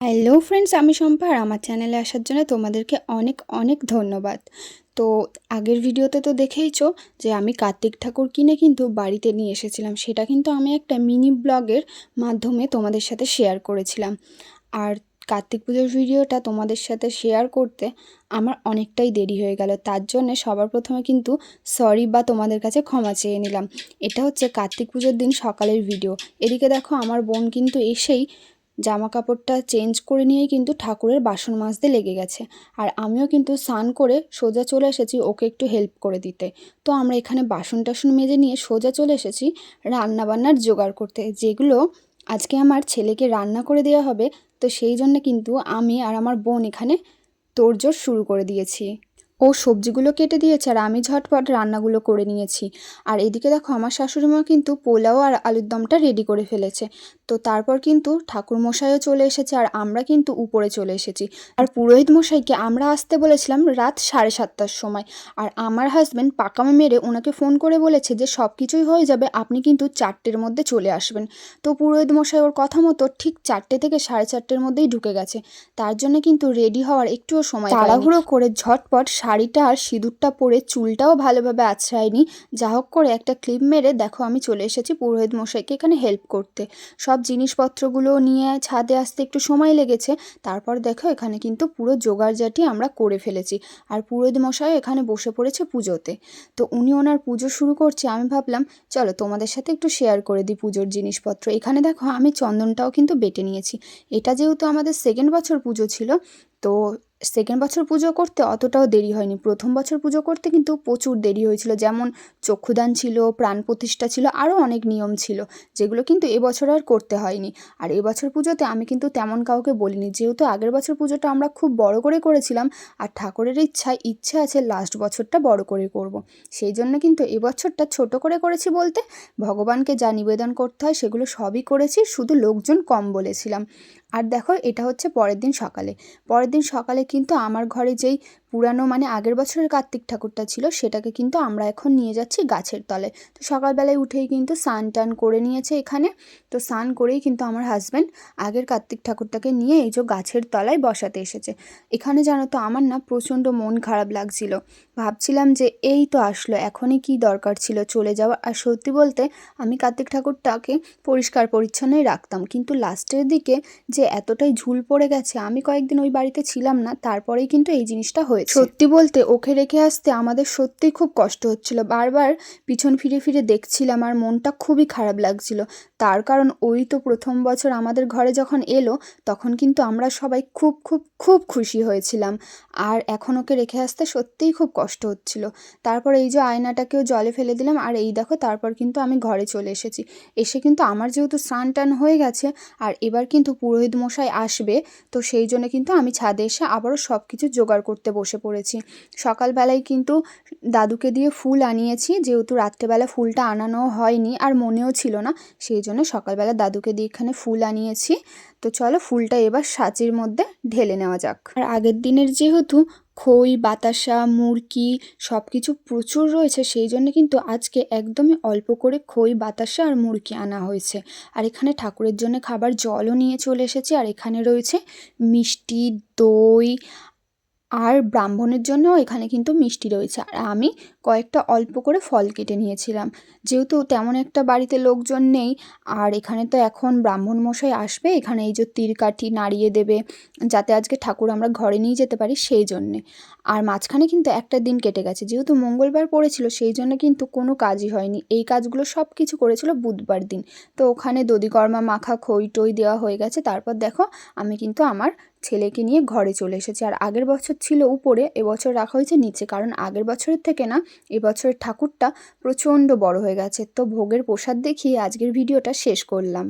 Hello friends আমি শম্পা আর আমার চ্যানেলে আসার জন্য তোমাদেরকে অনেক অনেক ধন্যবাদ। তো আগের ভিডিওতে তো দেখেইছো যে আমি কার্তিক ঠাকুর কিনে কিন্তু বাড়িতে নিয়ে এসেছিলাম। সেটা কিন্তু আমি একটা মিনি ব্লগের মাধ্যমে তোমাদের সাথে শেয়ার করেছিলাম। আর কার্তিক পুজোর ভিডিওটা তোমাদের সাথে শেয়ার করতে আমার অনেকটাই দেরি হয়ে গেল। তার জন্যে সবার প্রথমে কিন্তু সরি বা তোমাদের কাছে ক্ষমা চেয়ে নিলাম। এটা হচ্ছে কার্তিক পুজোর দিন সকালের ভিডিও এদিকে দেখো আমার বোন কিন্তু এসেই জামা কাপড়টা চেঞ্জ করে নিয়েই কিন্তু ঠাকুরের বাসন মাজতে লেগে গেছে। আর আমিও কিন্তু স্নান করে সোজা চলে এসেছি ওকে একটু হেল্প করে দিতে। তো আমরা এখানে বাসন টাসন মেজে নিয়ে সোজা চলে এসেছি রান্না বান্নার জোগাড় করতে, যেগুলো আজকে আমার ছেলেকে রান্না করে দেওয়া হবে। তো সেই জন্য কিন্তু আমি আর আমার বোন এখানে তোড়জোড় শুরু করে দিয়েছি। ও সবজিগুলো কেটে দিয়েছে আর আমি ঝটপট রান্নাগুলো করে নিয়েছি। আর এদিকে দেখো আমার শাশুড়ি মা কিন্তু পোলাও আর আলুর দমটা রেডি করে ফেলেছে। তো তারপর কিন্তু ঠাকুর মশাইও চলে এসেছে আর আমরা কিন্তু উপরে চলে এসেছি। আর পুরোহিত মশাইকে আমরা আসতে বলেছিলাম রাত সাড়ে সাতটার সময়। আর আমার হাজব্যান্ড পাকামে মেরে ওনাকে ফোন করে বলেছে যে সব কিছুই হয়ে যাবে, আপনি কিন্তু চারটের মধ্যে চলে আসবেন। তো পুরোহিত মশাই ওর কথা মতো ঠিক চারটে থেকে সাড়ে চারটের মধ্যেই ঢুকে গেছে। তার জন্য কিন্তু রেডি হওয়ার একটুও সময় তাড়াহুড়ো করে ঝটপট শাড়িটা আর সিঁদুরটা পরে চুলটাও ভালোভাবে আছড়ায়নি। যা হোক করে একটা ক্লিপ মেরে দেখো আমি চলে এসেছি পুরোহিত মশাইকে এখানে হেল্প করতে। সব জিনিসপত্রগুলো নিয়ে ছাদে আসতে একটু সময় লেগেছে। তারপর দেখো এখানে কিন্তু পুরো জোগাড়জাটি আমরা করে ফেলেছি। আর পুরোহিত মশাই এখানে বসে পড়েছে পুজোতে। তো উনি ওনার পুজো শুরু করছে, আমি ভাবলাম, চলো তোমাদের সাথে একটু শেয়ার করে দিই পুজোর জিনিসপত্র। এখানে দেখো আমি চন্দনটাও কিন্তু বেটে নিয়েছি। এটা যেহেতু আমাদের সেকেন্ড বছর পুজো ছিল, তো সেকেন্ড বছর পুজো করতে অতটাও দেরি হয়নি। প্রথম বছর পুজো করতে কিন্তু প্রচুর দেরি হয়েছিল। যেমন চক্ষুদান ছিল, প্রাণ প্রতিষ্ঠা ছিল, আরও অনেক নিয়ম ছিল, যেগুলো কিন্তু এবছর আর করতে হয়নি। আর এবছর পুজোতে আমি কিন্তু তেমন কাউকে বলিনি। যেহেতু আগের বছর পুজোটা আমরা খুব বড় করে করেছিলাম, আর ঠাকুরের ইচ্ছায় ইচ্ছে আছে লাস্ট বছরটা বড় করে করব। সেই জন্য কিন্তু এবছরটা ছোট করে করেছি বলতে, ভগবানকে যা নিবেদন করতে হয় সেগুলো সবই করেছি, শুধু লোকজন কম বলেছিলাম। আর দেখো এটা হচ্ছে পরের দিন সকালে। পরের দিন সকালে কিন্তু আমার ঘরে যেই পুরানো মানে আগের বছরের কার্তিক ঠাকুরটা ছিল, সেটাকে কিন্তু আমরা এখন নিয়ে যাচ্ছি গাছের তলায় তো সকালবেলায় উঠেই কিন্তু স্নান টান করে নিয়েছে এখানে। তো স্নান করেই কিন্তু আমার হাজব্যান্ড আগের কার্তিক ঠাকুরটাকে নিয়ে এই যে গাছের তলায় বসাতে এসেছে। এখানে জানো তো আমার না প্রচণ্ড মন খারাপ লাগছিল। ভাবছিলাম যে এই তো আসলো, এখনই কি দরকার ছিল চলে যাওয়ার আর সত্যি বলতে আমি কার্তিক ঠাকুরটাকে পরিষ্কার পরিচ্ছন্নই রাখতাম। কিন্তু লাস্টের দিকে যে এতটাই ঝুল পড়ে গেছে, আমি কয়েকদিন ওই বাড়িতে ছিলাম না, তারপরেই কিন্তু এই জিনিসটা হয়েছে। সত্যি বলতে ওকে রেখে আসতে আমাদের সত্যিই খুব কষ্ট হচ্ছিল। বারবার পিছন ফিরে ফিরে দেখছিলাম আর মনটা খুবই খারাপ লাগছিল। তার কারণ ওই তো প্রথম বছর আমাদের ঘরে যখন এলো, তখন কিন্তু আমরা সবাই খুব খুব খুব খুশি হয়েছিলাম। আর এখন ওকে রেখে আসতে সত্যিই খুব কষ্ট হচ্ছিল। তারপর এই যে আয়নাটাকেও জলে ফেলে দিলাম আর এই দেখো তারপর কিন্তু আমি ঘরে চলে এসেছি। এসে কিন্তু আমার যেহেতু স্নান টান হয়ে গেছে আর এবার কিন্তু পুরোহিত মশাই আসবে, তো সেই জন্য কিন্তু আমি ছাদে এসে আবারও সব কিছু জোগাড় করতে বসে পড়েছি। সকালবেলায় কিন্তু দাদুকে দিয়ে ফুল আনিয়েছি, যেহেতু রাত্রেবেলা ফুলটা আনানো হয়নি আর মনেও ছিল না, সেই জন্য সকালবেলা দাদুকে দিয়ে এখানে ফুল আনিয়েছি। তো চলো ফুলটা এবার সাঁচির মধ্যে ঢেলে নেওয়া যাক। আর আগের দিনের যেহেতু খই, বাতাসা, মুরকি সব কিছু প্রচুর রয়েছে, সেই জন্য কিন্তু আজকে একদমই অল্প করে খই, বাতাসা আর মুরকি আনা হয়েছে। আর এখানে ঠাকুরের জন্য খাবার জলও নিয়ে চলে এসেছি, আর এখানে রয়েছে মিষ্টি, দই আর ব্রাহ্মণের জন্যও এখানে কিন্তু মিষ্টি রয়েছে। আর আমি কয়েকটা অল্প করে ফল কেটে নিয়েছিলাম। যেহেতু তেমন একটা বাড়িতে লোকজন নেই, আর এখানে তো এখন ব্রাহ্মণ মশাই আসবে, এখানে এই যে তীরকাঠি নাড়িয়ে দেবে, যাতে আজকে ঠাকুর আমরা ঘরে নিয়ে যেতে পারি সেই জন্যে। আর মাঝখানে কিন্তু একটা দিন কেটে গেছে, যেহেতু মঙ্গলবার পড়েছিল, সেই জন্য কিন্তু কোনো কাজই হয়নি। এই কাজগুলো সব কিছু করেছিল বুধবার দিন। তো ওখানে দধিকর্মা, মাখা খই টই দেওয়া হয়ে গেছে। তারপর দেখো, আমি কিন্তু আমার ছেলেকে নিয়ে ঘরে চলে এসেছে। আর আগের বছর ছিল উপরে, এবছর রাখা হয়েছে নিচে। কারণ আগের বছরের থেকে না, এবছরের ঠাকুরটা প্রচণ্ড বড় হয়ে গেছে। তো ভোগের প্রসাদ দেখিয়ে আজকের ভিডিওটা শেষ করলাম।